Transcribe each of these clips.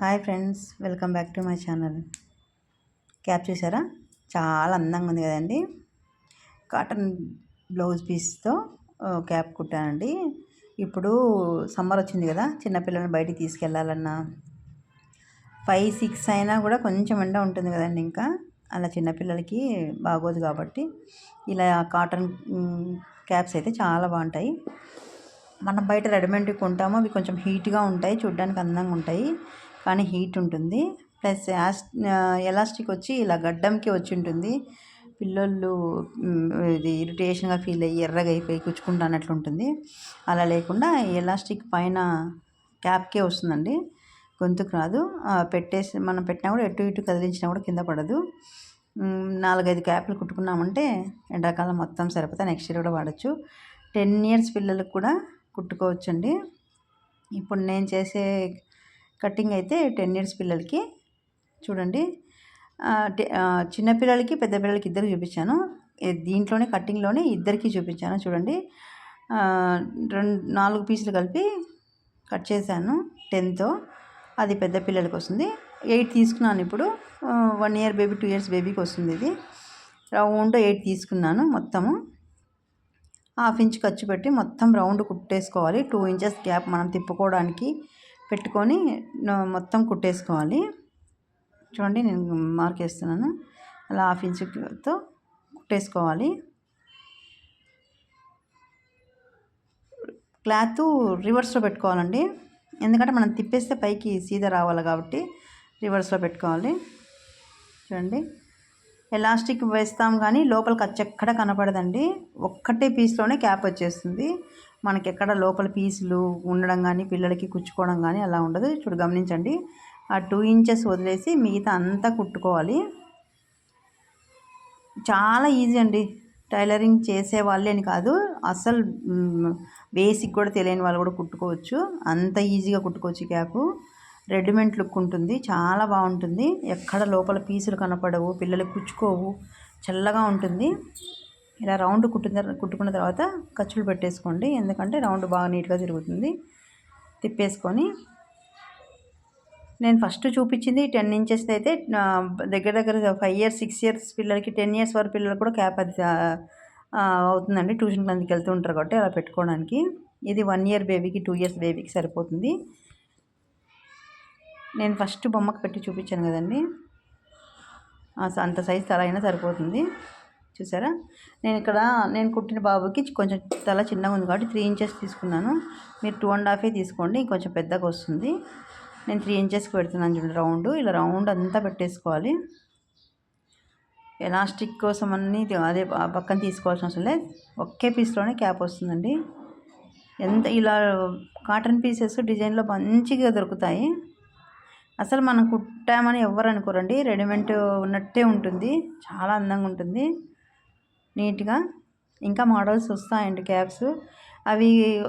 Hi friends welcome back to my channel. Cap చూసారా? చాలా అందంగా ఉంది కదండి. కాటన్ బ్లౌజ్ పీస్తో క్యాప్ కుట్టానండి. ఇప్పుడు సమ్మర్ వచ్చింది కదా చిన్నపిల్లల్ని బయటికి తీసుకెళ్ళాలన్నా ఫైవ్ సిక్స్ అయినా కూడా కొంచెం ఎండ ఉంటుంది కదండి ఇంకా. అలా చిన్నపిల్లలకి బాగోదు కాబట్టి. ఇలా కాటన్ క్యాప్స్ అయితే చాలా బాగుంటాయి. మనం బయట రెడీమేడ్ కొంటామో అవి కొంచెం హీట్గా ఉంటాయి చూడ్డానికి అందంగా ఉంటాయి. కానీ హీట్ ఉంటుంది. ప్లస్ యాస్ ఎలాస్టిక్ వచ్చి ఇలా గడ్డంకి వచ్చి ఉంటుంది. పిల్లలు ఇది ఇరిటేషన్గా ఫీల్ అయ్యి ఎర్రగా అయిపోయి కుచ్చుకుంటానట్లు ఉంటుంది. అలా లేకుండా ఎలాస్టిక్ పైన క్యాప్కే వస్తుందండి. గొంతుకు రాదు. పెట్టేసి మనం పెట్టినా కూడా ఎటు ఇటు కదిలించినా కూడా కింద పడదు. నాలుగైదు క్యాప్లు కుట్టుకున్నామంటే ఎండాకాలం మొత్తం సరిపోతే నెక్స్ట్ ఇయర్ కూడా వాడచ్చు. టెన్ ఇయర్స్ పిల్లలకు కూడా కుట్టుకోవచ్చండి. ఇప్పుడు నేను చేసే కటింగ్ అయితే టెన్ ఇయర్స్ పిల్లలకి. చూడండి. చిన్నపిల్లలకి పెద్ద పిల్లలకి ఇద్దరికి చూపించాను. దీంట్లోనే కటింగ్లోనే ఇద్దరికి చూపించాను. చూడండి. రెండు నాలుగు పీసులు కలిపి కట్ చేశాను టెన్తో. అది పెద్ద పిల్లలకి వస్తుంది. ఎయిట్ తీసుకున్నాను ఇప్పుడు. One year baby two years బేబీకి వస్తుంది ఇది. రౌండ్ ఎయిట్ తీసుకున్నాను మొత్తము. హాఫ్ ఇంచ్ ఖర్చు పెట్టి మొత్తం రౌండ్ కుట్టేసుకోవాలి. టూ ఇంచెస్ గ్యాప్ మనం తిప్పుకోవడానికి. పెట్టుకొని మొత్తం కుట్టేసుకోవాలి. చూడండి నేను మార్క్ వేస్తున్నాను అలా హాఫ్ ఇంచుతో కుట్టేసుకోవాలి. క్లాత్ రివర్స్లో పెట్టుకోవాలండి. ఎందుకంటే మనం తిప్పేస్తే పైకి సీదా రావాలి కాబట్టి రివర్స్లో పెట్టుకోవాలి. చూడండి. ఎలాస్టిక్ వేస్తాం కానీ లోపల ఎక్కడ కనపడదండి. ఒక్కటే పీస్లోనే క్యాప్ వచ్చేస్తుంది. మనకి ఎక్కడ లోపల పీసులు ఉండడం కానీ పిల్లలకి కుచ్చుకోవడం కానీ అలా ఉండదు. చూడు గమనించండి. ఆ టూ ఇంచెస్ వదిలేసి మిగతా అంతా కుట్టుకోవాలి. చాలా ఈజీ అండి. టైలరింగ్ చేసే వాళ్ళేని కాదు. అసలు బేసిక్ కూడా తెలియని వాళ్ళు కూడా కుట్టుకోవచ్చు. అంత ఈజీగా కుట్టుకోవచ్చు క్యాప్. రెడీమేడ్ లుక్ ఉంటుంది. చాలా బాగుంటుంది. ఎక్కడ లోపల పీసులు కనపడవు పిల్లలు కుచ్చుకోవు చల్లగా ఉంటుంది. ఇలా రౌండ్ కుట్టిన కుట్టుకున్న తర్వాత ఖర్చులు పెట్టేసుకోండి. ఎందుకంటే రౌండ్ బాగా నీట్గా తిరుగుతుంది. తిప్పేసుకొని నేను ఫస్ట్ చూపించింది టెన్ ఇంచెస్ అయితే దగ్గర దగ్గర ఫైవ్ ఇయర్స్ సిక్స్ ఇయర్స్ పిల్లలకి టెన్ ఇయర్స్ వరకు పిల్లలు కూడా క్యాప్ అది అవుతుందండి. ట్యూషన్ క్లాస్కి వెళ్తూ ఉంటారు కాబట్టి అలా పెట్టుకోవడానికి. ఇది వన్ ఇయర్ బేబీకి టూ ఇయర్స్ బేబీకి సరిపోతుంది. నేను ఫస్ట్ బొమ్మకు పెట్టి చూపించాను కదండి. అంత సైజ్ తల అయినా సరిపోతుంది. చూసారా? నేను ఇక్కడ నేను కుట్టిన బాబుకి కొంచెం తల చిన్నగా ఉంది కాబట్టి త్రీ ఇంచెస్ తీసుకున్నాను. మీరు టూ అండ్ హాఫే తీసుకోండి కొంచెం పెద్దగా వస్తుంది. నేను త్రీ ఇంచెస్కి పెడుతున్నాను చూడండి రౌండ్. ఇలా రౌండ్ అంతా పెట్టేసుకోవాలి. ఎలాస్టిక్ కోసం అన్ని అదే పక్కన తీసుకోవాల్సిన అవసరం లేదు. ఒకే పీస్లోనే క్యాప్ వస్తుందండి. ఎంత ఇలా కాటన్ పీసెస్ డిజైన్లో మంచిగా దొరుకుతాయి. అసలు మనం కుట్టామని ఎవరు అనుకోరండి. రెడీమేడ్ ఉన్నట్టే ఉంటుంది. చాలా అందంగా ఉంటుంది. నీట్గా. ఇంకా మోడల్స్ వస్తాయండి క్యాప్స్. అవి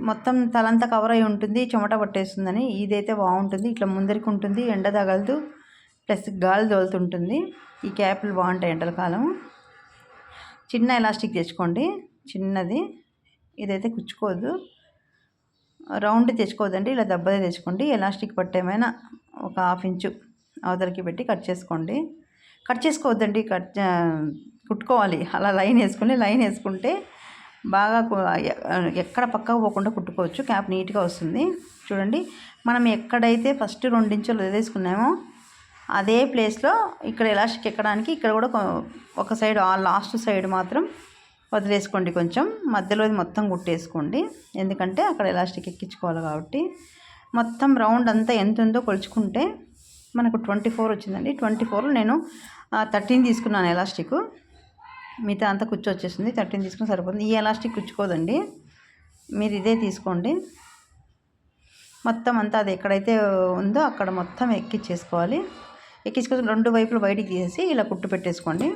మొత్తం తలంతా కవర్ అయి ఉంటుంది. చెమట పట్టేస్తుందని ఇదైతే బాగుంటుంది. ఇట్లా ముందరికి ఉంటుంది. ఎండ తగలదు. ప్లస్ గాలి తోలుతుంటుంది ఈ క్యాప్లు బాగుంటాయి ఎండల కాలం. చిన్న ఎలాస్టిక్ తెచ్చుకోండి. చిన్నది. ఇదైతే కుచ్చుకోదు రౌండ్ తెచ్చుకోవద్దండి. ఇలా దెబ్బదే తెచ్చుకోండి. ఎలాస్టిక్ పట్టేమైనా ఒక హాఫ్ ఇంచు అవతలకి పెట్టి కట్ చేసుకోండి. కట్ చేసుకోవద్దండి కట్ కుట్టుకోవాలి. అలా లైన్ వేసుకుని లైన్ వేసుకుంటే బాగా ఎక్కడ పక్కకు పోకుండా కుట్టుకోవచ్చు. క్యాప్ నీట్గా వస్తుంది. చూడండి మనం ఎక్కడైతే ఫస్ట్ రెండించులు వదిలేసుకున్నామో అదే ప్లేస్లో ఇక్కడ ఎలాస్టిక్ ఎక్కడానికి ఇక్కడ కూడా ఒక సైడ్ ఆ లాస్ట్ సైడ్ మాత్రం వదిలేసుకోండి కొంచెం. మధ్యలో మొత్తం కుట్టేసుకోండి. ఎందుకంటే అక్కడ ఎలాస్టిక్ ఎక్కించుకోవాలి కాబట్టి. మొత్తం రౌండ్ అంతా ఎంత ఉందో కొలుచుకుంటే మనకు ట్వంటీ ఫోర్ వచ్చిందండి. ట్వంటీ ఫోర్లో నేను థర్టీన్ తీసుకున్నాను ఎలాస్టిక్. మిగతా అంతా కుచ్చు వచ్చేసింది థర్టీన్ తీసుకుని సరిపోతుంది. ఈ ఎలాస్టిక్ కుచ్చుకోదండి. మీరు ఇదే తీసుకోండి. మొత్తం అంతా అది ఎక్కడైతే ఉందో అక్కడ మొత్తం ఎక్కించేసుకోవాలి ఎక్కించుకొని రెండు వైపులు బయటికి తీసేసి ఇలా కుట్టు పెట్టేసుకోండి.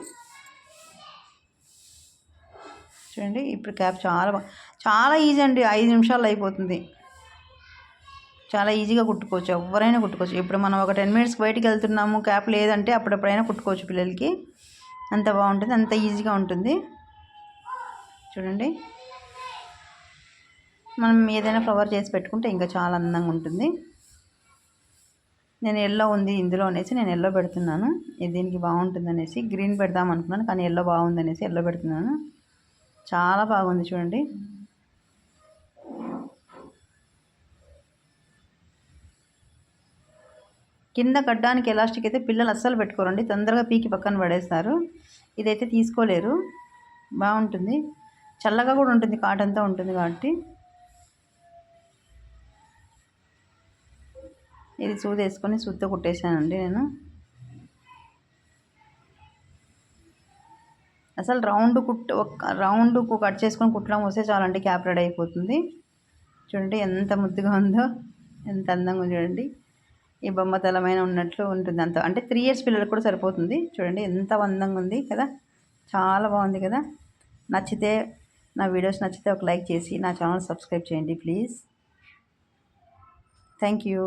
చూడండి ఇప్పుడు క్యాప్ చాలా చాలా ఈజీ అండి. ఐదు నిమిషాల్లో అయిపోతుంది. చాలా ఈజీగా కుట్టుకోవచ్చు. ఎవరైనా కుట్టుకోవచ్చు. ఇప్పుడు మనం ఒక టెన్ మినిట్స్కి బయటికి వెళ్తున్నాము క్యాప్ లేదంటే అప్పుడప్పుడైనా కుట్టుకోవచ్చు పిల్లలకి. అంత బాగుంటుంది అంత ఈజీగా ఉంటుంది. చూడండి. మనం ఏదైనా ఫ్లవర్ చేసి పెట్టుకుంటే ఇంకా చాలా అందంగా ఉంటుంది. నేను ఎల్లో ఉంది ఇందులో అనేసి నేను ఎల్లో పెడుతున్నాను. ఇది దీనికి బాగుంటుంది అనేసి గ్రీన్ పెడదాం అనుకున్నాను కానీ ఎల్లో బాగుంది అనేసి ఎల్లో పెడుతున్నాను. చాలా బాగుంది చూడండి. కింద కట్టడానికి ఎలాస్టిక్ అయితే పిల్లలు అస్సలు పెట్టుకోరండి. తొందరగా పీకి పక్కన పడేస్తారు. ఇదైతే తీసుకోలేరు. బాగుంటుంది. చల్లగా కూడా ఉంటుంది. కాటన్తో ఉంటుంది కాబట్టి. ఇది సూది వేసుకొని సూదితో కుట్టేశానండి నేను. అసలు రౌండ్ కుట్ ఒక రౌండ్ కట్ చేసుకొని కుట్టడం వస్తే చాలండి క్యాప్ రెడీ అయిపోతుంది. చూడండి ఎంత ముద్దుగా ఉందో ఎంత అందంగా చూడండి. ఈ బొమ్మ తలమైన ఉన్నట్లు ఉంటుంది. అంత అంటే త్రీ ఇయర్స్ పిల్లలకు కూడా సరిపోతుంది. చూడండి ఎంత అందంగా ఉంది కదా? చాలా బాగుంది కదా? నచ్చితే నా వీడియోస్ నచ్చితే ఒక లైక్ చేసి నా ఛానల్ సబ్స్క్రైబ్ చేయండి ప్లీజ్ థ్యాంక్ యూ